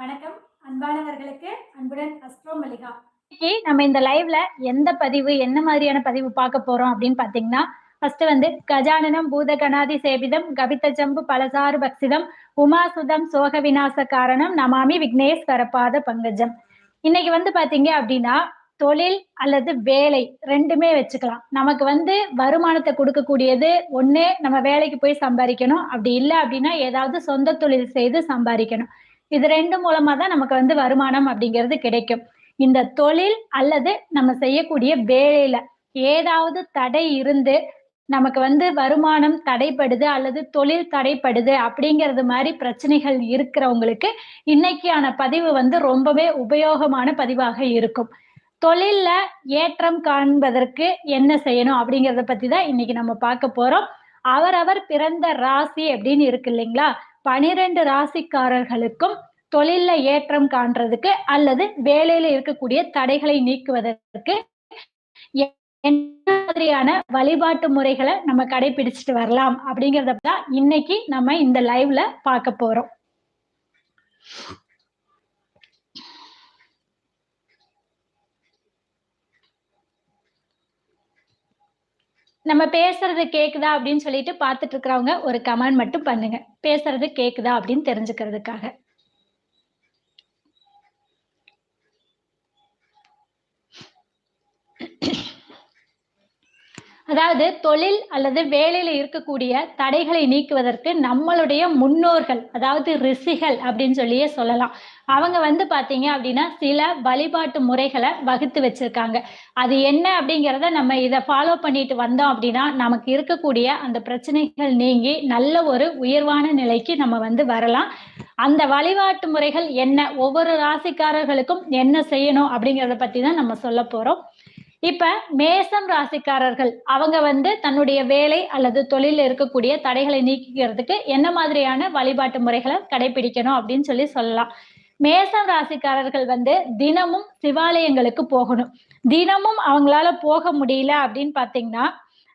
வணக்கம். அன்பானவர்களுக்கு அன்புடன் அஸ்ட்ரோ மல்லிகா. இன்னைக்கு நம்ம இந்த லைவ்ல எந்த பதிவு என்ன மாதிரியான பதிவு பார்க்க போறோம் அப்படின்னு பாத்தீங்கன்னா ஃபர்ஸ்ட் வந்து கஜானனம் பூத கணாதி சேவிதம் கபித ஜம்பு பலசாறு பக்சிதம் உமாசுதம் சோக விநாச காரணம் நமாமி விக்னேஷ் பங்கஜம். இன்னைக்கு வந்து பாத்தீங்க அப்படின்னா தொழில் அல்லது வேலை ரெண்டுமே வச்சுக்கலாம். நமக்கு வந்து வருமானத்தை கொடுக்கக்கூடியது ஒண்ணு நம்ம வேலைக்கு போய் சம்பாதிக்கணும். அப்படி இல்லை அப்படின்னா ஏதாவது சொந்த தொழில் செய்து சம்பாதிக்கணும். இது ரெண்டு மூலமா தான் நமக்கு வந்து வருமானம் அப்படிங்கிறது கிடைக்கும். இந்த தொழில் அல்லது நம்ம செய்யக்கூடிய வேலையில ஏதாவது தடை இருந்து நமக்கு வந்து வருமானம் தடைப்படுது அல்லது தொழில் தடைப்படுது அப்படிங்கிறது மாதிரி பிரச்சனைகள் இருக்கிறவங்களுக்கு இன்னைக்கான பதிவு வந்து ரொம்பவே உபயோகமான பதிவாக இருக்கும். தொழில்ல ஏற்றம் காண்பதற்கு என்ன செய்யணும் அப்படிங்கிறத பத்தி தான் இன்னைக்கு நம்ம பார்க்க போறோம். அவரவர் பிறந்த ராசி அப்படின்னு இருக்கு இல்லைங்களா? பனிரெண்டு ராசிக்காரர்களுக்கும் தொழில்ல ஏற்றம் காண்றதுக்கு அல்லது வேலையில இருக்கக்கூடிய தடைகளை நீக்குவதற்கு என்ன மாதிரியான வழிபாட்டு முறைகளை நம்ம கடைபிடிச்சிட்டு வரலாம் அப்படிங்கறத தான் இன்னைக்கு நம்ம இந்த லைவ்ல பார்க்க போறோம். நம்ம பேசுறது கேக்குதா அப்படின்னு சொல்லிட்டு பார்த்துட்டு இருக்கிறவங்க ஒரு கமெண்ட் மட்டும் பண்ணுங்க. பேசுறது கேக்குதா அப்படின்னு தெரிஞ்சுக்கிறதுக்காக. அதாவது தொழில் அல்லது வேலையில இருக்கக்கூடிய தடைகளை நீக்குவதற்கு நம்மளுடைய முன்னோர்கள் அதாவது ரிஷிகள் அப்படின்னு சொல்லியே சொல்லலாம். அவங்க வந்து பாத்தீங்க அப்படின்னா சில வழிபாட்டு முறைகளை வகுத்து வச்சிருக்காங்க. அது என்ன அப்படிங்கிறத நம்ம இதை ஃபாலோ பண்ணிட்டு வந்தோம் அப்படின்னா நமக்கு இருக்கக்கூடிய அந்த பிரச்சனைகள் நீங்கி நல்ல ஒரு உயர்வான நிலைக்கு நம்ம வந்து வரலாம். அந்த வழிபாட்டு முறைகள் என்ன ஒவ்வொரு ராசிக்காரர்களுக்கும் என்ன செய்யணும் அப்படிங்கிறத பத்தி தான் நம்ம சொல்ல போறோம். இப்ப மேசம் ராசிக்காரர்கள் அவங்க வந்து தன்னுடைய வேலை அல்லது தொழில இருக்கக்கூடிய தடைகளை நீக்கிக்கிறதுக்கு என்ன மாதிரியான வழிபாட்டு முறைகளை கடைபிடிக்கணும் அப்படின்னு சொல்லி சொல்லலாம். மேசம் ராசிக்காரர்கள் வந்து தினமும் சிவாலயங்களுக்கு போகணும். தினமும் அவங்களால போக முடியல அப்படின்னு பாத்தீங்கன்னா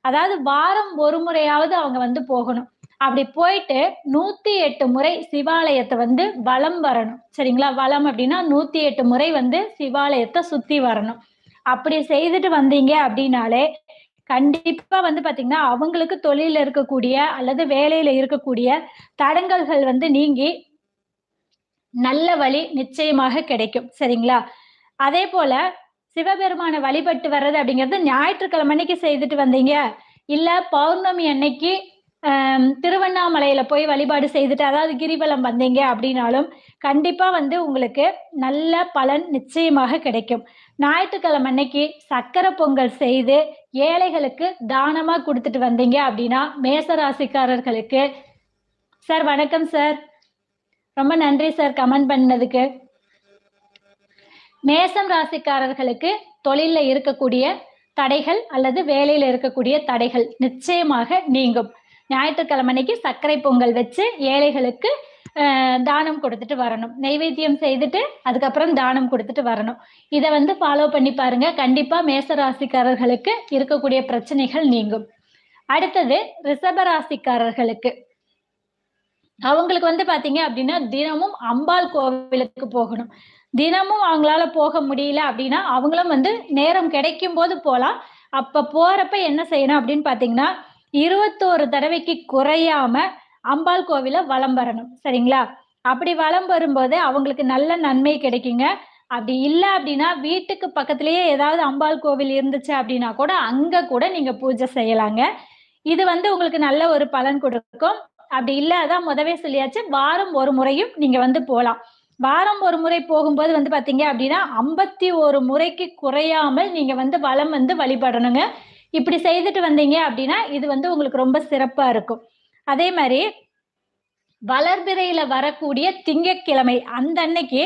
அதாவது வாரம் ஒரு முறையாவது அவங்க வந்து போகணும். அப்படி போயிட்டு நூத்தி எட்டு முறை சிவாலயத்தை வந்து வலம் வரணும். சரிங்களா? வலம் அப்படின்னா நூத்தி எட்டு முறை வந்து சிவாலயத்தை சுத்தி வரணும். அப்படி செய்துட்டு வந்தீங்க அப்படின்னாலே கண்டிப்பா வந்து பாத்தீங்கன்னா அவங்களுக்கு தொழில இருக்கக்கூடிய அல்லது வேலையில இருக்கக்கூடிய தடங்கல்கள் வந்து நீங்கி நல்ல வழி நிச்சயமாக கிடைக்கும். சரிங்களா? அதே போல சிவபெருமான வழிபட்டு வர்றது அப்படிங்கிறது ஞாயிற்றுக்கிழமை அன்னைக்கு செய்துட்டு வந்தீங்க. இல்ல பௌர்ணமி அன்னைக்கு திருவண்ணாமலையில போய் வழிபாடு செய்துட்டு அதாவது கிரிவலம் வந்தீங்க அப்படின்னாலும் கண்டிப்பா வந்து உங்களுக்கு நல்ல பலன் நிச்சயமாக கிடைக்கும். ஞாயிற்றுக்கிழமை அன்னைக்கு சக்கரை பொங்கல் செய்து ஏழைகளுக்கு தானமா கொடுத்துட்டு வந்தீங்க அப்படின்னா மேசராசிக்காரர்களுக்கு சார் வணக்கம் சார் ரொம்ப நன்றி சார் கமெண்ட் பண்ணதுக்கு. மேசம் ராசிக்காரர்களுக்கு தொழில இருக்கக்கூடிய தடைகள் அல்லது வேலையில இருக்கக்கூடிய தடைகள் நிச்சயமாக நீங்கும். ஞாயிற்றுக்கிழமை அன்னைக்கு சர்க்கரை பொங்கல் வச்சு ஏழைகளுக்கு தானம் கொடுத்துட்டு வரணும். நைவேத்தியம் செய்துட்டு அதுக்கப்புறம் தானம் கொடுத்துட்டு வரணும். இதை வந்து ஃபாலோ பண்ணி பாருங்க. கண்டிப்பா மேசராசிக்காரர்களுக்கு இருக்கக்கூடிய பிரச்சனைகள் நீங்கும். அடுத்தது ரிஷபராசிக்காரர்களுக்கு. அவங்களுக்கு வந்து பாத்தீங்க அப்படின்னா தினமும் அம்பாள் கோவிலுக்கு போகணும். தினமும் அவங்களால போக முடியல அப்படின்னா அவங்களும் வந்து நேரம் கிடைக்கும் போது போலாம். அப்ப போறப்ப என்ன செய்யணும் அப்படின்னு பாத்தீங்கன்னா இருபத்தோரு தடவைக்கு குறையாம அம்பாள் கோவில வலம் வரணும். சரிங்களா? அப்படி வலம் வரும்போது அவங்களுக்கு நல்ல நன்மை கிடைக்குங்க. அப்படி இல்லை அப்படின்னா வீட்டுக்கு பக்கத்திலேயே ஏதாவது அம்பாள் கோவில் இருந்துச்சு அப்படின்னா கூட அங்க கூட நீங்க பூஜை செய்யலாங்க. இது வந்து உங்களுக்கு நல்ல ஒரு பலன் கொடுக்கும். அப்படி இல்லை அதான் முதவே சொல்லியாச்சு. வாரம் ஒரு முறையும் நீங்க வந்து போகலாம் வாரம் ஒரு முறை போகும்போது வந்து பாத்தீங்க அப்படின்னா ஐம்பத்தி ஒரு முறைக்கு குறையாமல் நீங்க வந்து வளம் வந்து வழிபடணுங்க. இப்படி செய்துட்டு வந்தீங்க அப்படின்னா இது வந்து உங்களுக்கு ரொம்ப சிறப்பா இருக்கும். அதே மாதிரி வளர்பிறையில வரக்கூடிய திங்கக்கிழமை அந்த அன்னைக்கு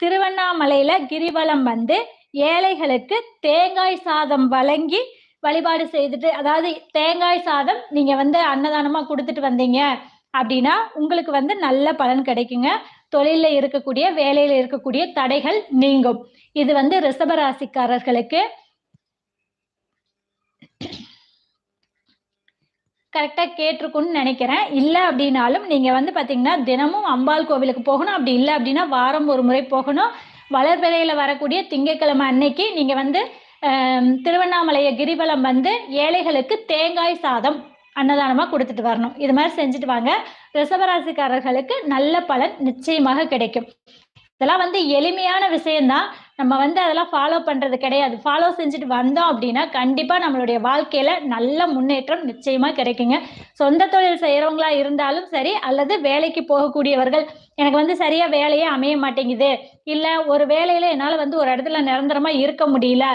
திருவண்ணாமலையில கிரிவலம் வந்து ஏழைகளுக்கு தேங்காய் சாதம் வழங்கி வழிபாடு செய்துட்டு அதாவது தேங்காய் சாதம் நீங்க வந்து அன்னதானமா கொடுத்துட்டு வந்தீங்க அப்படின்னா உங்களுக்கு வந்து நல்ல பலன் கிடைக்குங்க. தொழில இருக்கக்கூடிய வேலையில இருக்கக்கூடிய தடைகள் நீங்கும். இது வந்து ரிஷபராசிக்காரர்களுக்கு கரெக்டாக கேட்டிருக்குன்னு நினைக்கிறேன். இல்லை அப்படின்னாலும் நீங்கள் வந்து பார்த்தீங்கன்னா தினமும் அம்பாள் கோவிலுக்கு போகணும். அப்படி இல்லை அப்படின்னா வாரம் ஒரு முறை போகணும். வளர்பிறையில் வரக்கூடிய திங்கட்கிழமை அன்னைக்கு நீங்கள் வந்து திருவண்ணாமலையை திருவண்ணாமலைய கிரிவலம் வந்து ஏழைகளுக்கு தேங்காய் சாதம் அன்னதானமாக கொடுத்துட்டு வரணும். இது மாதிரி செஞ்சுட்டு வாங்க. ரிசவராசிக்காரர்களுக்கு நல்ல பலன் நிச்சயமாக கிடைக்கும். இதெல்லாம் வந்து எளிமையான விஷயம்தான். நம்ம வந்து அதெல்லாம் ஃபாலோ பண்றது கிடையாது. ஃபாலோ செஞ்சுட்டு வந்தோம் அப்படின்னா கண்டிப்பா நம்மளுடைய வாழ்க்கையில நல்ல முன்னேற்றம் நிச்சயமா கிடைக்குங்க. சொந்த தொழில் செய்யறவங்களா இருந்தாலும் சரி அல்லது வேலைக்கு போகக்கூடியவர்கள். எனக்கு வந்து சரியா வேலையே அமைய மாட்டேங்குது. இல்ல ஒரு வேலையில என்னால வந்து ஒரு இடத்துல நிரந்தரமா இருக்க முடியல.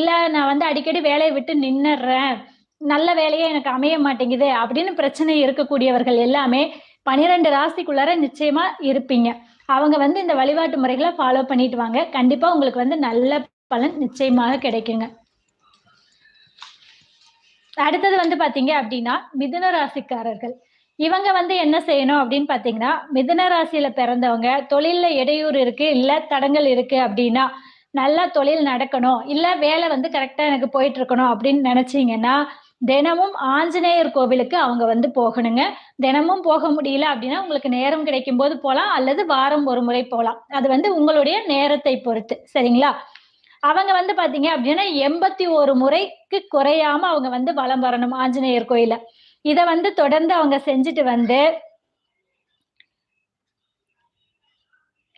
இல்ல நான் வந்து அடிக்கடி வேலையை விட்டு நின்னுடுறேன். நல்ல வேலையே எனக்கு அமைய மாட்டேங்குது அப்படின்னு பிரச்சனை இருக்கக்கூடியவர்கள் எல்லாமே பனிரெண்டு ராசிக்குள்ளார நிச்சயமா இருப்பீங்க. அவங்க வந்து இந்த வழிபாட்டு முறைகளை ஃபாலோ பண்ணிட்டு வாங்க. கண்டிப்பா உங்களுக்கு வந்து நல்ல பலன் நிச்சயமாக கிடைக்குங்க. அடுத்தது வந்து பாத்தீங்க அப்படின்னா மிதுன ராசிக்காரர்கள். இவங்க வந்து என்ன செய்யணும் அப்படின்னு பாத்தீங்கன்னா மிதுன ராசியில பிறந்தவங்க தொழில்ல இடையூறு இருக்கு இல்ல தடங்கள் இருக்கு அப்படின்னா நல்லா தொழில் நடக்கணும் இல்ல வேலை வந்து கரெக்டா எனக்கு போயிட்டு இருக்கணும் அப்படின்னு நினைச்சீங்கன்னா தினமும் ஆஞ்சநேயர் கோவிலுக்கு அவங்க வந்து போகணுங்க. தினமும் போக முடியல அப்படின்னா உங்களுக்கு நேரம் கிடைக்கும் போது போகலாம் அல்லது வாரம் ஒரு முறை போகலாம் அது வந்து உங்களுடைய நேரத்தை பொறுத்து சரிங்களா? அவங்க வந்து பாத்தீங்க அப்படின்னா எண்பத்தி ஒரு முறைக்கு குறையாம அவங்க வந்து வலம் வரணும் ஆஞ்சநேயர் கோயில இதை வந்து தொடர்ந்து அவங்க செஞ்சுட்டு வந்து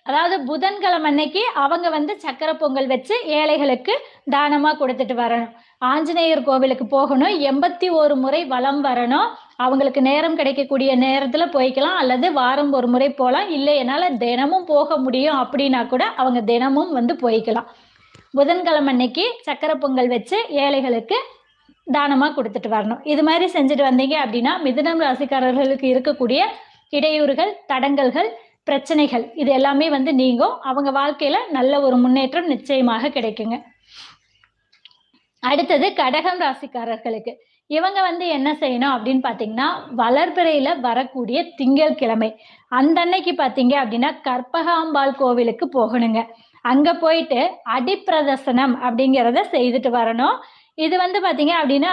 அதாவது புதன்கிழமை அன்னைக்கு அவங்க வந்து சக்கரை பொங்கல் வச்சு ஏழைகளுக்கு தானமா கொடுத்துட்டு வரணும். ஆஞ்சநேயர் கோவிலுக்கு போகணும். எண்பத்தி ஒரு முறை வளம் வரணும். அவங்களுக்கு நேரம் கிடைக்கக்கூடிய நேரத்துல போய்க்கலாம். அல்லது வாரம் ஒரு முறை போகலாம் இல்லை என்னால தினமும் போக முடியும் அப்படின்னா கூட அவங்க தினமும் வந்து போய்க்கலாம். புதன்கிழமை அன்னைக்கு சக்கரை பொங்கல் வச்சு ஏழைகளுக்கு தானமா கொடுத்துட்டு வரணும். இது மாதிரி செஞ்சுட்டு வந்தீங்க அப்படின்னா மிதுனம் ராசிக்காரர்களுக்கு இருக்கக்கூடிய இடையூறுகள் தடங்கல்கள் பிரச்சனைகள் இது எல்லாமே வந்து நீங்கும். அவங்க வாழ்க்கையில நல்ல ஒரு முன்னேற்றம் நிச்சயமாக கிடைக்குங்க. அடுத்தது கடகம் ராசிக்காரர்களுக்கு. இவங்க வந்து என்ன செய்யணும் அப்படின்னு பாத்தீங்கன்னா வளர்பிறையில வரக்கூடிய திங்கள் கிழமை. அந்த அன்னைக்கு பாத்தீங்க அப்படின்னா கற்பகாம்பாள் கோவிலுக்கு போகணுங்க. அங்க போயிட்டு அடிப்பிரதர்சனம் அப்படிங்கிறத செய்துட்டு வரணும். இது வந்து பாத்தீங்க அப்படின்னா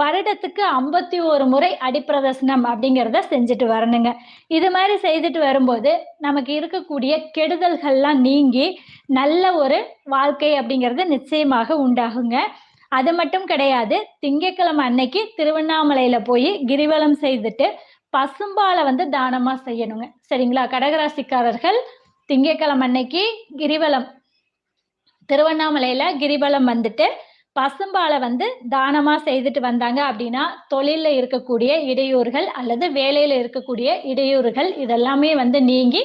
வருடத்துக்கு ஐம்பத்தி ஒரு முறை அடிப்பிரதர்சனம் அப்படிங்கிறத செஞ்சுட்டு வரணுங்க. இது மாதிரி செய்துட்டு வரும்போது நமக்கு இருக்கக்கூடிய கெடுதல்கள்லாம் நீங்கி நல்ல ஒரு வாழ்க்கை அப்படிங்கிறது நிச்சயமாக உண்டாகுங்க. அது மட்டும் கிடையாது திங்கட்கிழமை அன்னைக்கு திருவண்ணாமலையில போய் கிரிவலம் செய்துட்டு பசும்பாலை வந்து தானமா செய்யணுங்க. சரிங்களா? கடகராசிக்காரர்கள் திங்கட்கிழமை அன்னைக்கு கிரிவலம் திருவண்ணாமலையில கிரிவலம் வந்துட்டு பசும்பாலை வந்து தானமா செய்துட்டு வந்தாங்க அப்படின்னா தொழில இருக்கக்கூடிய இடையூறுகள் அல்லது வேலையில இருக்கக்கூடிய இடையூறுகள் இதெல்லாமே வந்து நீங்கி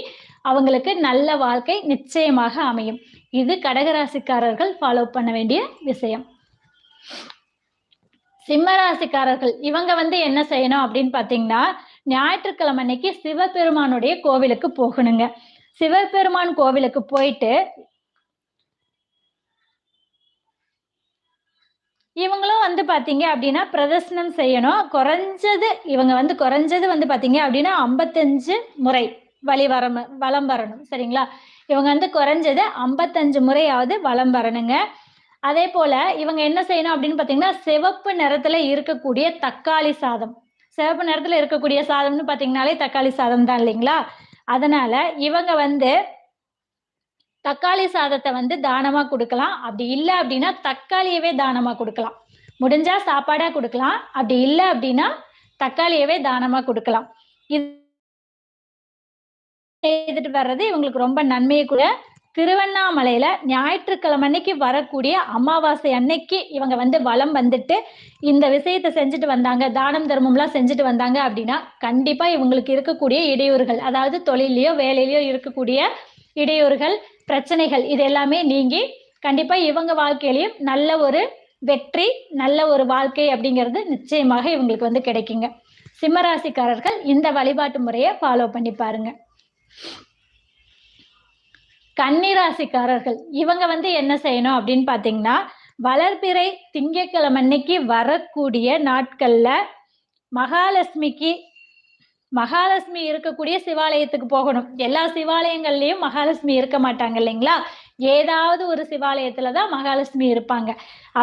அவங்களுக்கு நல்ல வாழ்க்கை நிச்சயமாக அமையும். இது கடகராசிக்காரர்கள் ஃபாலோ பண்ண வேண்டிய விஷயம். சிம்மராசிக்காரர்கள் இவங்க வந்து என்ன செய்யணும் அப்படின்னு பாத்தீங்கன்னா ஞாயிற்றுக்கிழமை அன்னைக்கு சிவபெருமானுடைய கோவிலுக்கு போகணுங்க. சிவபெருமான் கோவிலுக்கு போயிட்டு இவங்களும் வந்து பாத்தீங்க அப்படின்னா பிரதர்சனம் செய்யணும். குறைஞ்சது இவங்க வந்து குறைஞ்சது வந்து பாத்தீங்க அப்படின்னா ஐம்பத்தஞ்சு முறை வழி வர வலம் வரணும். சரிங்களா? இவங்க வந்து குறைஞ்சது ஐம்பத்தஞ்சு முறையாவது வலம் வரணுங்க. அதே போல இவங்க என்ன செய்யணும் அப்படின்னு பாத்தீங்கன்னா சிவப்பு நிறத்துல இருக்கக்கூடிய தக்காளி சாதம். சிவப்பு நிறத்துல இருக்கக்கூடிய சாதம்னு பாத்தீங்கன்னாலே தக்காளி சாதம் தான் இல்லைங்களா? அதனால இவங்க வந்து தக்காளி சாதத்தை வந்து தானமா கொடுக்கலாம். அப்படி இல்லை அப்படின்னா தக்காளியவே தானமா கொடுக்கலாம். முடிஞ்சா சாப்பாடா கொடுக்கலாம். அப்படி இல்லை அப்படின்னா தக்காளியவே தானமா கொடுக்கலாம். இது செய்துட்டு வர்றது இவங்களுக்கு ரொம்ப நன்மையை கூட. திருவண்ணாமலையில ஞாயிற்றுக்கிழமை அன்னைக்கு வரக்கூடிய அமாவாசை அன்னைக்கு இவங்க வந்து வளம் வந்துட்டு இந்த விஷயத்தை செஞ்சுட்டு வந்தாங்க. தானம் தர்மம்லாம் செஞ்சுட்டு வந்தாங்க அப்படின்னா கண்டிப்பா இவங்களுக்கு இருக்கக்கூடிய இடையூறுகள் அதாவது தொழிலையோ வேலையிலயோ இருக்கக்கூடிய இடையூறுகள் பிரச்சனைகள் இது எல்லாமே நீங்கி கண்டிப்பா இவங்க வாழ்க்கையிலையும் நல்ல ஒரு வெற்றி நல்ல ஒரு வாழ்க்கை அப்படிங்கிறது நிச்சயமாக இவங்களுக்கு வந்து கிடைக்குங்க. சிம்மராசிக்காரர்கள் இந்த வழிபாட்டு முறையை ஃபாலோ பண்ணி பாருங்க. கன்னிராசிக்காரர்கள் இவங்க வந்து என்ன செய்யணும் அப்படின்னு பாத்தீங்கன்னா வளர்பிறை திங்கட்கிழமை அன்னைக்கு வரக்கூடிய நாட்கள்ல மகாலட்சுமிக்கு மகாலட்சுமி இருக்கக்கூடிய சிவாலயத்துக்கு போகணும். எல்லா சிவாலயங்கள்லயும் மகாலட்சுமி இருக்க மாட்டாங்க இல்லைங்களா? ஏதாவது ஒரு சிவாலயத்துல தான் மகாலட்சுமி இருப்பாங்க.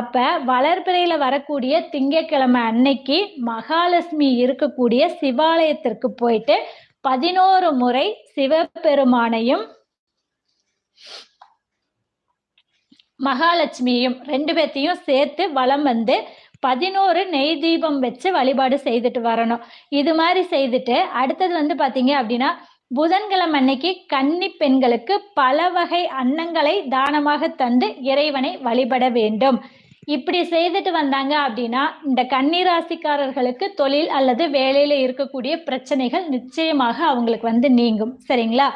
அப்ப வளர்பிறையில வரக்கூடிய திங்கட்கிழமை அன்னைக்கு மகாலட்சுமி இருக்கக்கூடிய சிவாலயத்திற்கு போயிட்டு பதினோரு முறை சிவபெருமானையும் மகாலட்சுமியும் ரெண்டு பேர்த்தையும் சேர்த்து வலம் வந்து பதினோரு நெய் தீபம் வச்சு வழிபாடு செய்துட்டு வரணும். இது மாதிரி செய்துட்டு அடுத்தது வந்து பாத்தீங்க அப்படின்னா புதன்கிழமை அன்னைக்கு கன்னி பெண்களுக்கு பல வகை அன்னங்களை தானமாக தந்து இறைவனை வழிபட வேண்டும். இப்படி செய்துட்டு வந்தாங்க அப்படின்னா இந்த கன்னிராசிக்காரர்களுக்கு தொழில் அல்லது வேலையில இருக்கக்கூடிய பிரச்சனைகள் நிச்சயமாக அவங்களுக்கு வந்து நீங்கும். சரிங்களா?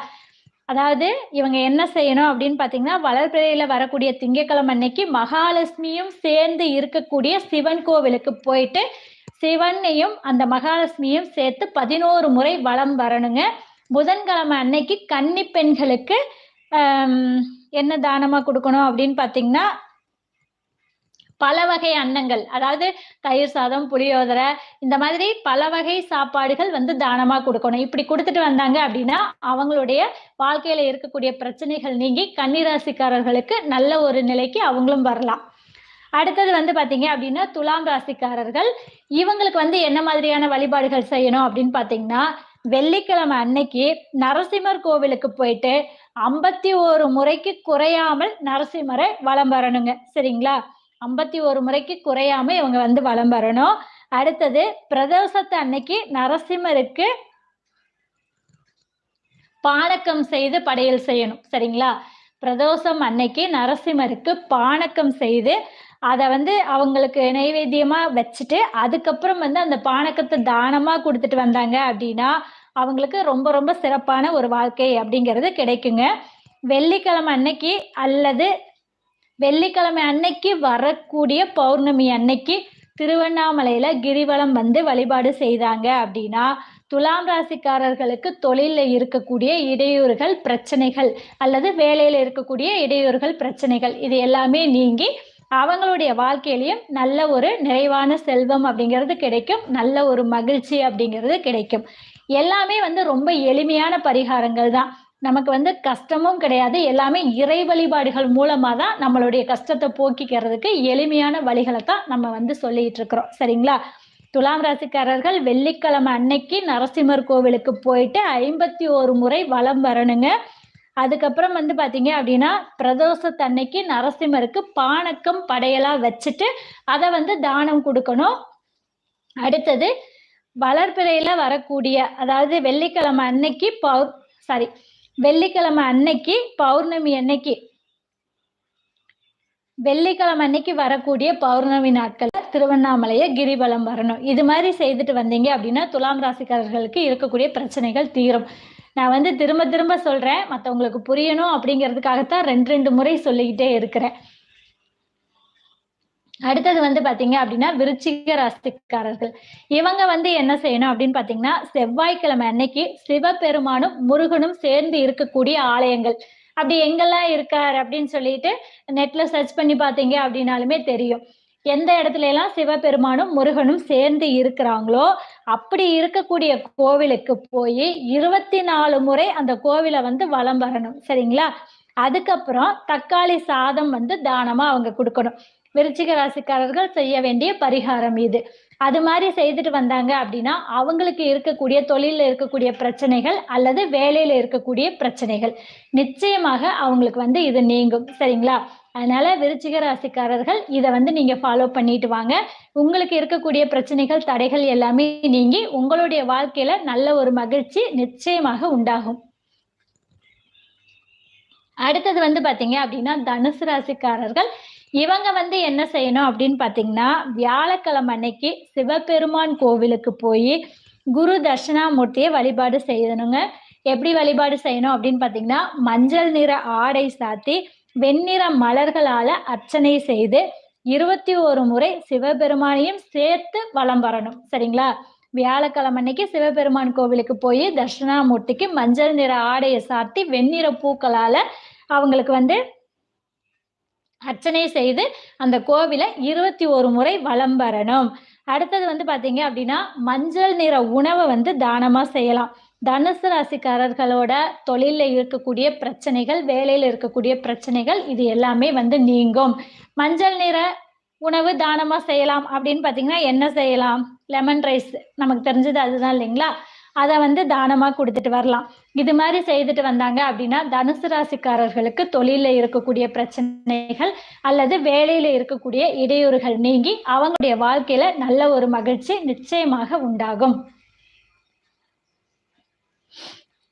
அதாவது இவங்க என்ன செய்யணும் அப்படின்னு பார்த்தீங்கன்னா வளர்பிறையில வரக்கூடிய திங்கக்கிழமை அன்னைக்கு மகாலட்சுமியும் சேர்ந்து இருக்கக்கூடிய சிவன் கோவிலுக்கு போயிட்டு சிவனையும் அந்த மகாலட்சுமியும் சேர்த்து பதினோரு முறை வளம் வரணுங்க. புதன்கிழமை அன்னைக்கு கன்னி பெண்களுக்கு என்ன தானமா கொடுக்கணும் அப்படின்னு பார்த்தீங்கன்னா பல வகை அன்னங்கள் அதாவது தயிர் சாதம் புளியோதரை இந்த மாதிரி பல வகை சாப்பாடுகள் வந்து தானமா கொடுக்கணும். இப்படி கொடுத்துட்டு வந்தாங்க அப்படின்னா அவங்களுடைய வாழ்க்கையில இருக்கக்கூடிய பிரச்சனைகள் நீங்கி கன்னிராசிக்காரர்களுக்கு நல்ல ஒரு நிலைக்கு அவங்களும் வரலாம். அடுத்தது வந்து பாத்தீங்க அப்படின்னா துலாம் ராசிக்காரர்கள் இவங்களுக்கு வந்து என்ன மாதிரியான வழிபாடுகள் செய்யணும் அப்படின்னு பாத்தீங்கன்னா வெள்ளிக்கிழமை அன்னைக்கு நரசிம்மர் கோவிலுக்கு போயிட்டு ஐம்பத்தி ஒரு முறைக்கு குறையாமல் நரசிம்மரை வலம் வரணுங்க. சரிங்களா? ஐம்பத்தி ஒரு முறைக்கு குறையாம இவங்க வந்து வலம் வரணும். அடுத்தது பிரதோஷத்து அன்னைக்கு நரசிம்மருக்கு பானக்கம் செய்து படையல் செய்யணும். சரிங்களா? பிரதோஷம் அன்னைக்கு நரசிம்மருக்கு பானக்கம் செய்து அதை வந்து அவங்களுக்கு நைவேத்தியமா வச்சுட்டு அதுக்கப்புறம் வந்து அந்த பானக்கத்தை தானமா கொடுத்துட்டு வந்தாங்க அப்படின்னா அவங்களுக்கு ரொம்ப ரொம்ப சிறப்பான ஒரு வாழ்க்கை அப்படிங்கிறது கிடைக்குங்க. வெள்ளிக்கிழமை அன்னைக்கு அல்லது வெள்ளிக்கிழமை அன்னைக்கு வரக்கூடிய பௌர்ணமி அன்னைக்கு திருவண்ணாமலையில கிரிவலம் வந்து வழிபாடு செய்தாங்க அப்படின்னா துலாம் ராசிக்காரர்களுக்கு தொழிலில் இருக்கக்கூடிய இடையூறுகள் பிரச்சனைகள் அல்லது வேலையில இருக்கக்கூடிய இடையூறுகள் பிரச்சனைகள் இது எல்லாமே நீங்கி அவங்களுடைய வாழ்க்கையிலையும் நல்ல ஒரு நிறைவான செல்வம் அப்படிங்கிறது கிடைக்கும். நல்ல ஒரு மகிழ்ச்சி அப்படிங்கிறது கிடைக்கும். எல்லாமே வந்து ரொம்ப எளிமையான பரிகாரங்கள் தான். நமக்கு வந்து கஷ்டமும் கிடையாது. எல்லாமே இறை வழிபாடுகள் மூலமா தான் நம்மளுடைய கஷ்டத்தை போக்கிக்கிறதுக்கு எளிமையான வழிகளை தான் நம்ம வந்து சொல்லிட்டு இருக்கிறோம். சரிங்களா? துலாம் ராசிக்காரர்கள் வெள்ளிக்கிழமை அன்னைக்கு நரசிம்மர் கோவிலுக்கு போயிட்டு ஐம்பத்தி ஒரு முறை வலம் வரணுங்க. அதுக்கப்புறம் வந்து பாத்தீங்க அப்படின்னா பிரதோஷத்தன்னைக்கு நரசிம்மருக்கு பானக்கம் படையலா வச்சுட்டு அதை வந்து தானம் கொடுக்கணும். அடுத்தது வளர்பிறையில வரக்கூடிய அதாவது வெள்ளிக்கிழமை அன்னைக்கு பௌ சாரி வெள்ளிக்கிழமை அன்னைக்கு பௌர்ணமி அன்னைக்கு வெள்ளிக்கிழமை அன்னைக்கு வரக்கூடிய பௌர்ணமி நாட்கள் திருவண்ணாமலையை கிரிவலம் வரணும். இது மாதிரி செய்துட்டு வந்தீங்க அப்படின்னா துலாம் ராசிக்காரர்களுக்கு இருக்கக்கூடிய பிரச்சனைகள் தீரும். நான் வந்து திரும்ப திரும்ப சொல்றேன். மற்றவங்களுக்கு புரியணும் அப்படிங்கிறதுக்காகத்தான் ரெண்டு ரெண்டு முறை சொல்லிக்கிட்டே இருக்கிறேன். அடுத்தது வந்து பாத்தீங்க அப்படின்னா விருச்சிக ராசிக்காரர்கள். இவங்க வந்து என்ன செய்யணும் அப்படின்னு பாத்தீங்கன்னா செவ்வாய்க்கிழமை அன்னைக்கு சிவபெருமானும் முருகனும் சேர்ந்து இருக்கக்கூடிய ஆலயங்கள். அப்படி எங்கெல்லாம் இருக்காரு அப்படின்னு சொல்லிட்டு நெட்ல சர்ச் பண்ணி பாத்தீங்க அப்படின்னாலுமே தெரியும். எந்த இடத்துல எல்லாம் சிவபெருமானும் முருகனும் சேர்ந்து இருக்கிறாங்களோ அப்படி இருக்கக்கூடிய கோவிலுக்கு போய் இருபத்தி நாலு முறை அந்த கோவிலை வந்து வலம் வரணும். சரிங்களா? அதுக்கப்புறம் தக்காளி சாதம் வந்து தானமா அவங்க கொடுக்கணும். விருச்சிக ராசிக்காரர்கள் செய்ய வேண்டிய பரிகாரம் இது. அது மாதிரி செய்துட்டு வந்தாங்க அப்படின்னா அவங்களுக்கு இருக்கக்கூடிய தொழிலில் இருக்கக்கூடிய பிரச்சனைகள் அல்லது வேலையில இருக்கக்கூடிய பிரச்சனைகள் நிச்சயமாக அவங்களுக்கு வந்து இது நீங்கும். சரிங்களா? அதனால விருச்சிக ராசிக்காரர்கள் இதை வந்து நீங்க ஃபாலோ பண்ணிட்டு வாங்க. உங்களுக்கு இருக்கக்கூடிய பிரச்சனைகள் தடைகள் எல்லாமே நீங்கி உங்களுடைய வாழ்க்கையில நல்ல ஒரு மகிழ்ச்சி நிச்சயமாக உண்டாகும். அடுத்தது வந்து பாத்தீங்க அப்படின்னா தனுசு ராசிக்காரர்கள் இவங்க வந்து என்ன செய்யணும் அப்படின்னு பாத்தீங்கன்னா வியாழக்கிழமை அன்னைக்கு சிவபெருமான் கோவிலுக்கு போய் குரு தட்சிணாமூர்த்தியை வழிபாடு செய்யணுங்க. எப்படி வழிபாடு செய்யணும் அப்படின்னு பாத்தீங்கன்னா மஞ்சள் நிற ஆடை சாத்தி வெண்ணிற மலர்களால அர்ச்சனை செய்து இருபத்தி ஒரு முறை சிவபெருமானையும் சேர்த்து வலம் வரணும். சரிங்களா? வியாழக்கிழமை அன்னைக்கு சிவபெருமான் கோவிலுக்கு போய் தட்சிணாமூர்த்திக்கு மஞ்சள் நிற ஆடையை சாத்தி வெண்ணிற பூக்களால அவங்களுக்கு வந்து அர்ச்சனை செய்து அந்த கோவிலை இருபத்தி ஒரு முறை வலம் வரணும். அடுத்தது வந்து பாத்தீங்க அப்படின்னா மஞ்சள் நிற உணவை வந்து தானமா செய்யலாம். தனுசு ராசிக்காரர்களோட தொழில இருக்கக்கூடிய பிரச்சனைகள் வேலையில இருக்கக்கூடிய பிரச்சனைகள் இது எல்லாமே வந்து நீங்கும். மஞ்சள் நிற உணவு தானமா செய்யலாம் அப்படின்னு பாத்தீங்கன்னா என்ன செய்யலாம்? லெமன் ரைஸ் நமக்கு தெரிஞ்சது அதுதான் இல்லைங்களா? அதை வந்து தானமா கொடுத்துட்டு வரலாம். இது மாதிரி செய்துட்டு வந்தாங்க அப்படின்னா தனுசு ராசிக்காரர்களுக்கு தொழில இருக்கக்கூடிய பிரச்சனைகள் அல்லது வேலையில இருக்கக்கூடிய இடையூறுகள் நீங்கி அவங்களுடைய வாழ்க்கையில நல்ல ஒரு மகிழ்ச்சி நிச்சயமாக உண்டாகும்.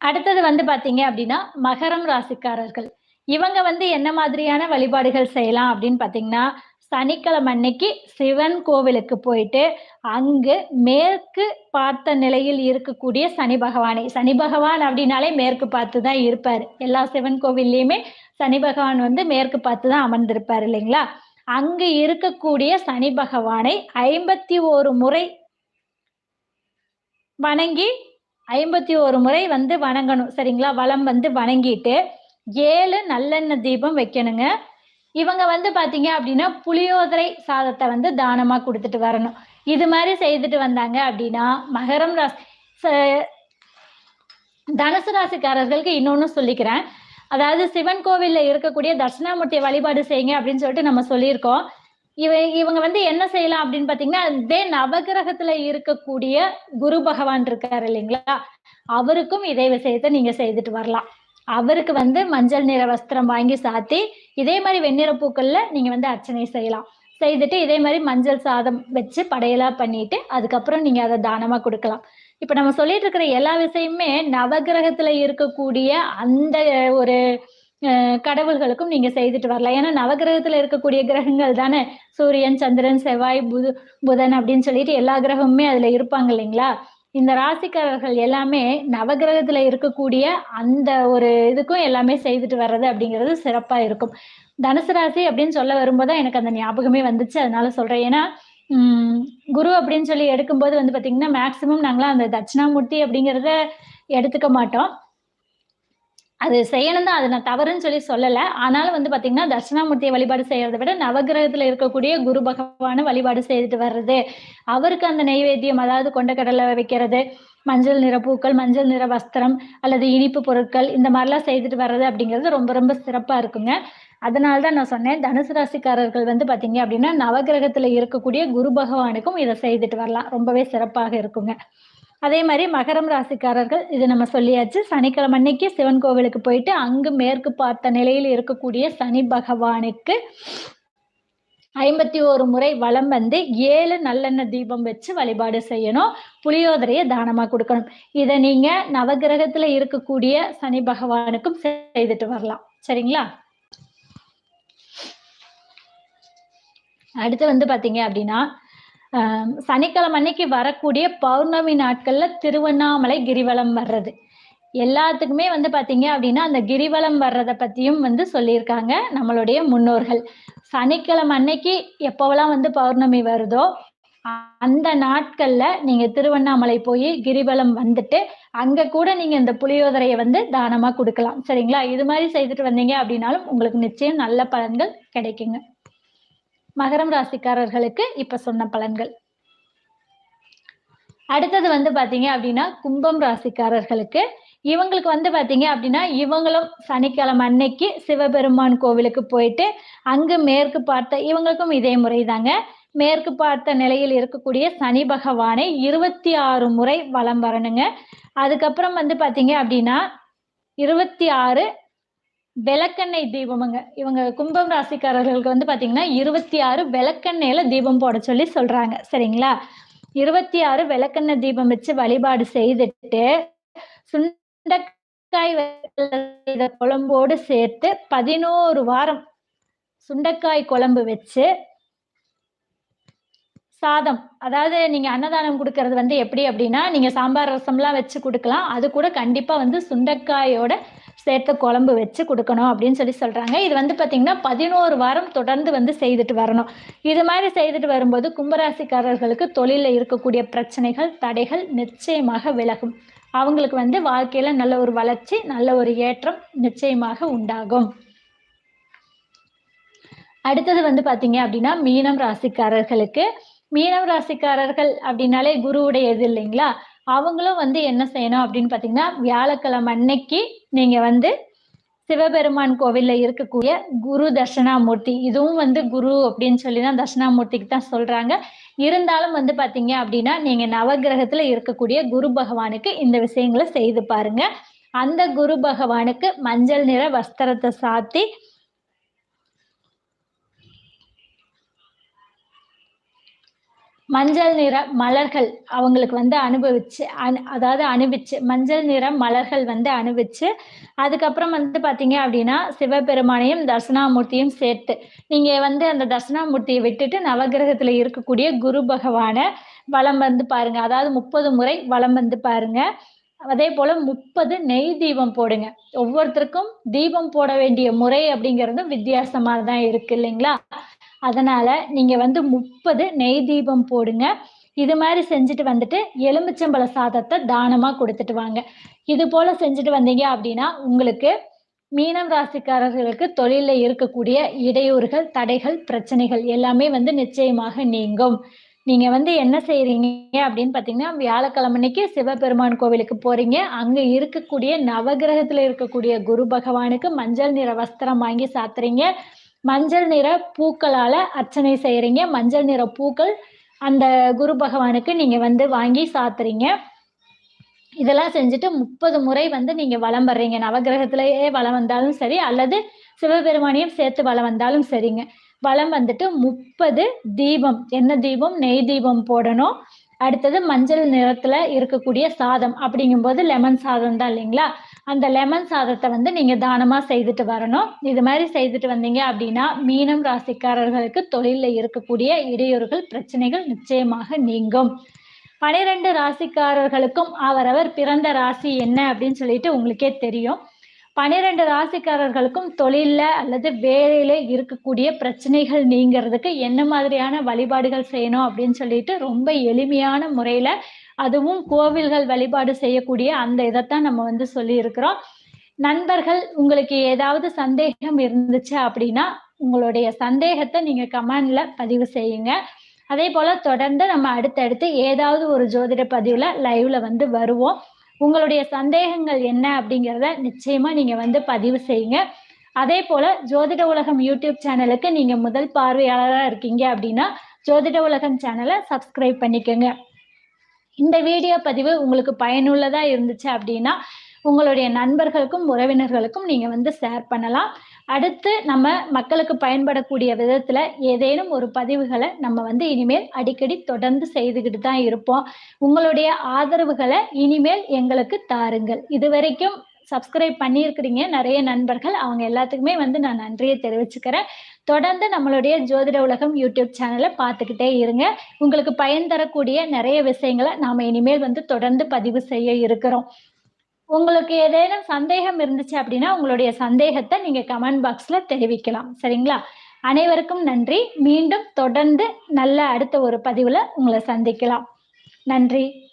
அடுத்தது வந்து பாத்தீங்க அப்படின்னா மகரம் ராசிக்காரர்கள். இவங்க வந்து என்ன மாதிரியான வழிபாடுகள் செய்யலாம் அப்படின்னு பாத்தீங்கன்னா சனிக்கிழமை அன்னைக்கு சிவன் கோவிலுக்கு போயிட்டு அங்கு மேற்கு பார்த்த நிலையில் இருக்கக்கூடிய சனி பகவானை. சனி பகவான் அப்படின்னாலே மேற்கு பார்த்து தான் இருப்பார். எல்லா சிவன் கோவில்லையுமே சனி பகவான் வந்து மேற்கு பார்த்து தான் அமர்ந்திருப்பார் இல்லைங்களா? அங்கு இருக்கக்கூடிய சனி பகவானை ஐம்பத்தி ஒரு முறை வணங்கி ஐம்பத்தி ஒரு முறை வந்து வணங்கணும். சரிங்களா? வளம் வந்து வணங்கிட்டு ஏழு நல்லெண்ணெய் தீபம் வைக்கணுங்க. இவங்க வந்து பாத்தீங்க அப்படின்னா புளியோதரை சாதத்தை வந்து தானமா கொடுத்துட்டு வரணும். இது மாதிரி செய்துட்டு வந்தாங்க அப்படின்னா மகரம் ராசி தனுசு ராசிக்காரர்களுக்கு இன்னொன்னு சொல்லிக்கிறேன். அதாவது சிவன் கோவில்ல இருக்கக்கூடிய தட்சிணாமூர்த்தியை வழிபாடு செய்யுங்க அப்படின்னு சொல்லிட்டு நம்ம சொல்லியிருக்கோம். இவ இவங்க வந்து என்ன செய்யலாம் அப்படின்னு பாத்தீங்கன்னா இதே நவகிரகத்துல இருக்கக்கூடிய குரு பகவான் இருக்காரு இல்லைங்களா? அவருக்கும் இதே விஷயத்தை நீங்க செய்துட்டு வரலாம். அவருக்கு வந்து மஞ்சள் நிற வஸ்திரம் வாங்கி சாத்தி இதே மாதிரி வெண்ணிற பூக்கள்ல நீங்க வந்து அர்ச்சனை செய்யலாம். செய்துட்டு இதே மாதிரி மஞ்சள் சாதம் வச்சு படையலா பண்ணிட்டு அதுக்கப்புறம் நீங்க அதை தானமா கொடுக்கலாம். இப்ப நம்ம சொல்லிட்டு இருக்கிற எல்லா விஷயமுமே நவகிரகத்துல இருக்கக்கூடிய அந்த ஒரு கடவுள்களுக்கும் நீங்க செய்துட்டு வரலாம். ஏன்னா நவகிரகத்துல இருக்கக்கூடிய கிரகங்கள் தானே? சூரியன் சந்திரன் செவ்வாய் புது புதன் அப்படின்னு சொல்லிட்டு எல்லா கிரகமுமே அதுல இருப்பாங்க இல்லைங்களா? இந்த ராசிக்காரர்கள் எல்லாமே நவகிரகத்துல இருக்கக்கூடிய அந்த ஒரு இதுக்கும் எல்லாமே செய்துட்டு வர்றது அப்படிங்கிறது சிறப்பா இருக்கும். தனுசு ராசி அப்படின்னு சொல்ல வரும்போது தான் எனக்கு அந்த ஞாபகமே வந்துச்சு. அதனால சொல்றேன். ஏன்னா உம் குரு அப்படின்னு சொல்லி எடுக்கும்போது வந்து பாத்தீங்கன்னா மேக்சிமம் நாங்களாம் அந்த தட்சிணாமூர்த்தி அப்படிங்கிறத எடுத்துக்க மாட்டோம். அது செய்யணும் தான். அது நான் தவறுன்னு சொல்லி சொல்லல. ஆனாலும் வந்து பாத்தீங்கன்னா தட்சிணாமூர்த்தியை வழிபாடு செய்யறதை விட நவகிரகத்துல இருக்கக்கூடிய குரு பகவான வழிபாடு செய்துட்டு வர்றது அவருக்கு அந்த நெய்வேத்தியம் அதாவது கொண்டக்கடலை வைக்கிறது மஞ்சள் நிற பூக்கள் மஞ்சள் நிற வஸ்திரம் அல்லது இனிப்பு பொருட்கள் இந்த மாதிரிலாம் செய்துட்டு வர்றது அப்படிங்கிறது ரொம்ப ரொம்ப சிறப்பா இருக்குங்க. அதனால தான் நான் சொன்னேன் தனுசு ராசிக்காரர்கள் வந்து பாத்தீங்க அப்படின்னா நவகிரகத்துல இருக்கக்கூடிய குரு பகவானுக்கும் இதை செய்துட்டு வரலாம். ரொம்பவே சிறப்பாக இருக்குங்க. அதே மாதிரி மகரம் ராசிக்காரர்கள் இது நம்ம சொல்லியாச்சு. சனிக்கிழமை அன்னைக்கு சிவன் கோவிலுக்கு போயிட்டு அங்கு மேற்கு பார்த்த நிலையில் இருக்கக்கூடிய சனி பகவானுக்கு ஐம்பத்தி ஒரு முறை வளம் வந்து ஏழு நல்லெண்ணெய் தீபம் வச்சு வழிபாடு செய்யணும். புளியோதரையை தானமா கொடுக்கணும். இதை நீங்க நவகிரகத்துல இருக்கக்கூடிய சனி பகவானுக்கும் செய்துட்டு வரலாம். சரிங்களா? அடுத்து வந்து பாத்தீங்க அப்படின்னா சனிக்கிழமை அன்னைக்கு வரக்கூடிய பௌர்ணமி நாட்கள்ல திருவண்ணாமலை கிரிவலம் வர்றது. எல்லாத்துக்குமே வந்து பாத்தீங்க அப்படின்னா அந்த கிரிவலம் வர்றத பத்தியும் வந்து சொல்லியிருக்காங்க நம்மளுடைய முன்னோர்கள். சனிக்கிழமை அன்னைக்கு எப்போவெல்லாம் வந்து பௌர்ணமி வருதோ அந்த நாட்கள்ல நீங்க திருவண்ணாமலை போய் கிரிவலம் வந்துட்டு அங்க கூட நீங்க இந்த புளியோதரையை வந்து தானமா கொடுக்கலாம். சரிங்களா? இது மாதிரி செய்துட்டு வந்தீங்க அப்படின்னாலும் உங்களுக்கு நிச்சயம் நல்ல பலன்கள் கிடைக்குங்க. மகரம் ராசிக்காரர்களுக்கு இப்ப சொன்ன பலன்கள். அடுத்தது வந்து பாத்தீங்க அப்படின்னா கும்பம் ராசிக்காரர்களுக்கு. இவங்களுக்கு வந்து பாத்தீங்க அப்படின்னா இவங்களும் சனிக்கிழமை அன்னைக்கு சிவபெருமான் கோவிலுக்கு போயிட்டு அங்கு மேற்கு பார்த்த இவங்களுக்கும் இதே முறைதாங்க. மேற்கு பார்த்த நிலையில் இருக்கக்கூடிய சனி பகவானை இருபத்தி ஆறு முறை வலம் வரணுங்க. அதுக்கப்புறம் வந்து பாத்தீங்க அப்படின்னா இருபத்தி ஆறு விளக்கெண்ணெய் தீபமுங்க. இவங்க கும்பம் ராசிக்காரர்களுக்கு வந்து பாத்தீங்கன்னா இருபத்தி ஆறு விளக்கெண்ணெயில தீபம் போட சொல்லி சொல்றாங்க. சரிங்களா? இருபத்தி ஆறு விளக்கெண்ணெய் தீபம் வச்சு வழிபாடு செய்துட்டு சுண்டக்காய் குழம்போடு சேர்த்து பதினோரு வாரம் சுண்டக்காய் குழம்பு வச்சு சாதம் அதாவது நீங்க அன்னதானம் கொடுக்கறது வந்து எப்படி அப்படின்னா நீங்க சாம்பார் ரசம்லாம் வச்சு கொடுக்கலாம். அது கூட கண்டிப்பா வந்து சுண்டக்காயோட சேர்த்து குழம்பு வச்சு கொடுக்கணும் அப்படின்னு சொல்லி சொல்கிறாங்க இது வந்து பார்த்திங்கன்னா பதினோரு வாரம் தொடர்ந்து வந்து செய்துட்டு வரணும். இது மாதிரி செய்துட்டு வரும்போது கும்பராசிக்காரர்களுக்கு தொழிலில் இருக்கக்கூடிய பிரச்சனைகள் தடைகள் நிச்சயமாக விலகும். அவங்களுக்கு வந்து வாழ்க்கையில் நல்ல ஒரு வளர்ச்சி நல்ல ஒரு ஏற்றம் நிச்சயமாக உண்டாகும். அடுத்தது வந்து பார்த்தீங்க அப்படின்னா மீனம் ராசிக்காரர்களுக்கு. மீனம் ராசிக்காரர்கள் அப்படின்னாலே குருவுடைய இது இல்லைங்களா? அவங்களும் வந்து என்ன செய்யணும் அப்படின்னு பார்த்தீங்கன்னா வியாழக்கிழமை அன்னைக்கு நீங்க வந்து சிவபெருமான் கோவில்ல இருக்கக்கூடிய குரு தர்ஷனாமூர்த்தி இதுவும் வந்து குரு அப்படின்னு சொல்லி தான் தட்சிணாமூர்த்திக்கு தான் சொல்றாங்க. இருந்தாலும் வந்து பாத்தீங்க அப்படின்னா நீங்க நவகிரகத்துல இருக்கக்கூடிய குரு பகவானுக்கு இந்த விஷயங்களை செய்து பாருங்க. அந்த குரு பகவானுக்கு மஞ்சள் நிற வஸ்திரத்தை சாத்தி மஞ்சள் நிற மலர்கள் அவங்களுக்கு வந்து அனுபவிச்சு அனு அதாவது அனுபவிச்சு மஞ்சள் நிற மலர்கள் வந்து அனுபவிச்சு அதுக்கப்புறம் வந்து பாத்தீங்க அப்படின்னா சிவபெருமானையும் தர்சனாமூர்த்தியும் சேர்த்து நீங்க வந்து அந்த தர்சனாமூர்த்தியை விட்டுட்டு நவகிரகத்துல இருக்கக்கூடிய குரு பகவானை வலம் வந்து பாருங்க அதாவது முப்பது முறை வலம் வந்து பாருங்க அதே போல முப்பது நெய் தீபம் போடுங்க ஒவ்வொருத்தருக்கும் தீபம் போட வேண்டிய முறை அப்படிங்கிறதும் வித்தியாசமா தான் இருக்கு இல்லைங்களா? அதனால நீங்க வந்து முப்பது நெய் தீபம் போடுங்க. இது மாதிரி செஞ்சுட்டு வந்துட்டு எலுமிச்சம்பழ சாதத்தை தானமா கொடுத்துட்டு வாங்க. இது போல செஞ்சுட்டு வந்தீங்க அப்படின்னா உங்களுக்கு மீனம் ராசிக்காரர்களுக்கு தொழில இருக்கக்கூடிய இடையூறுகள் தடைகள் பிரச்சனைகள் எல்லாமே வந்து நிச்சயமாக நீங்கும். நீங்க வந்து என்ன செய்யறீங்க அப்படின்னு பாத்தீங்கன்னா வியாழக்கிழமை அன்னைக்கு சிவபெருமான் கோவிலுக்கு போறீங்க. அங்க இருக்கக்கூடிய நவகிரகத்துல இருக்கக்கூடிய குரு பகவானுக்கு மஞ்சள் நிற வஸ்திரம் வாங்கி சாத்துறீங்க. மஞ்சள் நிற பூக்களால அர்ச்சனை செய்யறீங்க. மஞ்சள் நிற பூக்கள் அந்த குரு பகவானுக்கு நீங்க வந்து வாங்கி சாத்துறீங்க. இதெல்லாம் செஞ்சுட்டு முப்பது முறை வந்து நீங்க வளம் வர்றீங்க. நவகிரகத்திலேயே வலம் வந்தாலும் சரி அல்லது சிவபெருமானையும் சேர்த்து வளம் வந்தாலும் சரிங்க. வலம் வந்துட்டு முப்பது தீபம். என்ன தீபம்? நெய் தீபம் போடணும். அடுத்தது மஞ்சள் நிறத்துல இருக்கக்கூடிய சாதம். அப்படிங்கும்போது லெமன் சாதம் தான் இல்லைங்களா? அந்த லெமன் சாதத்தை வந்து நீங்க தானமா செய்துட்டு வரணும். இது மாதிரி செய்துட்டு வந்தீங்க அப்படின்னா மீனம் ராசிக்காரர்களுக்கு தொழில இருக்கக்கூடிய இடையூறுகள் பிரச்சனைகள் நிச்சயமாக நீங்கும். பனிரெண்டு ராசிக்காரர்களுக்கும் அவரவர் பிறந்த ராசி என்ன அப்படின்னு சொல்லிட்டு உங்களுக்கே தெரியும். பனிரெண்டு ராசிக்காரர்களுக்கும் தொழில்ல அல்லது வேலையில இருக்கக்கூடிய பிரச்சனைகள் நீங்கிறதுக்கு என்ன மாதிரியான வழிபாடுகள் செய்யணும் அப்படின்னு சொல்லிட்டு ரொம்ப எளிமையான முறையில அதுவும் கோவில்கள் வழிபாடு செய்யக்கூடிய அந்த இதைத்தான் நம்ம வந்து சொல்லி இருக்கிறோம் நண்பர்கள் உங்களுக்கு ஏதாவது சந்தேகம் இருந்துச்சு அப்படின்னா உங்களுடைய சந்தேகத்தை நீங்க கமெண்ட்ல பதிவு செய்யுங்க. அதே போல தொடர்ந்து நம்ம அடுத்தடுத்து ஏதாவது ஒரு ஜோதிட பதிவுல லைவ்ல வந்து வருவோம். உங்களுடைய சந்தேகங்கள் என்ன அப்படிங்கிறத நிச்சயமா நீங்க வந்து பதிவு செய்யுங்க. அதே போல ஜோதிட உலகம் யூடியூப் சேனலுக்கு நீங்க முதல் பார்வையாளராக இருக்கீங்க அப்படின்னா ஜோதிட உலகம் சேனலை சப்ஸ்கிரைப் பண்ணிக்கோங்க. இந்த வீடியோ பதிவு உங்களுக்கு பயனுள்ளதா இருந்துச்சு அப்படின்னா உங்களுடைய நண்பர்களுக்கும் உறவினர்களுக்கும் நீங்க வந்து ஷேர் பண்ணலாம். அடுத்து நம்ம மக்களுக்கு பயன்படக்கூடிய விதத்துல ஏதேனும் ஒரு பதிவுகளை நம்ம வந்து இனிமேல் அடிக்கடி தொடர்ந்து செய்துக்கிட்டு தான் இருப்போம். உங்களுடைய ஆதரவுகளை இனிமேல் எங்களுக்கு தாருங்கள். இதுவரைக்கும் சப்ஸ்கிரைப் பண்ணியிருக்கிறீங்க நிறைய நண்பர்கள் அவங்க எல்லாத்துக்குமே வந்து நான் நன்றியை தெரிவிச்சுக்கிறேன். தொடர்ந்து நம்மளுடைய ஜோதிட உலகம் யூடியூப் சேனலை பார்த்துக்கிட்டே இருங்க. உங்களுக்கு பயன் தரக்கூடிய நிறைய விஷயங்களை நாம இனிமேல் வந்து தொடர்ந்து பதிவு செய்ய இருக்கிறோம். உங்களுக்கு ஏதேனும் சந்தேகம் இருந்துச்சு அப்படின்னா உங்களுடைய சந்தேகத்தை நீங்க கமெண்ட் பாக்ஸ்ல தெரிவிக்கலாம். சரிங்களா? அனைவருக்கும் நன்றி. மீண்டும் தொடர்ந்து நல்ல அடுத்த ஒரு பதிவுல உங்களை சந்திக்கலாம். நன்றி.